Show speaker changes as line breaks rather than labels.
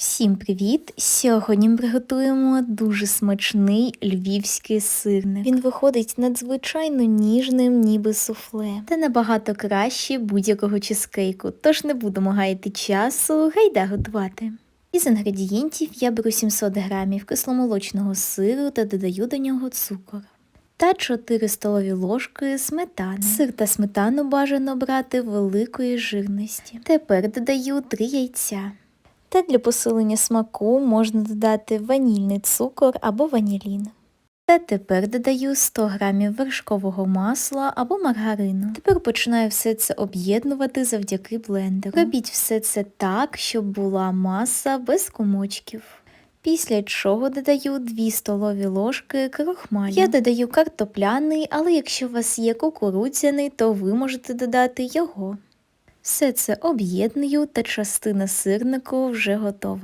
Всім привіт! Сьогодні ми приготуємо дуже смачний львівський сирник. Він виходить надзвичайно ніжним, ніби суфле, та набагато краще будь-якого чизкейку, тож не будемо гаяти часу, гайда готувати. Із інгредієнтів я беру 700 грамів кисломолочного сиру та додаю до нього цукор. Та 4 столові ложки сметани. Сир та сметану бажано брати великої жирності. Тепер додаю 3 яйця. Та для посилення смаку можна додати ванільний цукор або ванілін. Та тепер додаю 100 г вершкового масла або маргарину. Тепер починаю все це об'єднувати завдяки блендеру. Робіть все це так, щоб була маса без комочків. Після чого додаю 2 столові ложки крохмалю. Я додаю картопляний, але якщо у вас є кукурудзяний, то ви можете додати його. Все це об'єдную та частина сирнику вже готова.